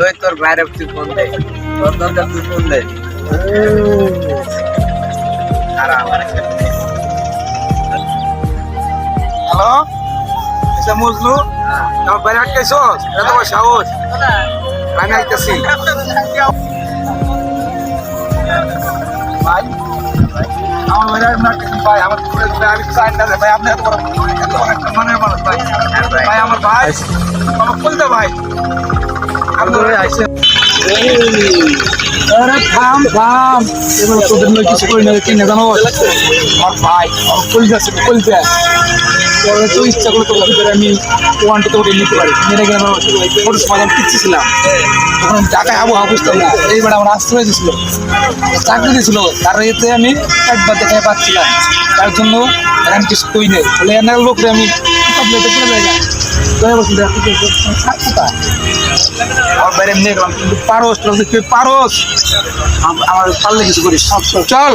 ওই তোর বাইরে ফোন দে। তোর দরকার তুই ফোন দে। হ্যালো? এটা মজনু? আমার বাইরে আটকাইছস এটা তোমার সাহস। আমি আইতেছি। ভাই আমার বাইরে আমি আটকাইছি ভাই আমার পুরো ভাই আমি চাই না ভাই আপনি এত বড় এত বড় একটা মনের মানুষ ভাই। ভাই। আমার ভাই আমার কলতে ভাই। থাম থাম। এবার তোদের নয় কিছু করি না জানো আমার ভাই আমার কলজা আছে কলজা। পরে তো ইচ্ছা করলে তোর ভিতরে আমি ওয়ানটা তো নিতে পারি। মেরে গেলে আমার ছোট সময় আমি পিচ্ছি ছিলাম তখন আমি টাকায় আবহাওয়া বুঝতাম না। এইবার আমার আশ্রয় দিয়েছিল চাকরি দিয়েছিল। তার এতে আমি একবার দেখায় পাচ্ছিলাম। তার জন্য আমি কিছু কই নেই। তাহলে এনার লোকরে আমি কমপ্লেটে চলে যাই। দয়া বলছি আমার বাইরে এমনি গেলাম কিন্তু পারস তুই পারস আম- আমার পারলে কিছু করিস চল।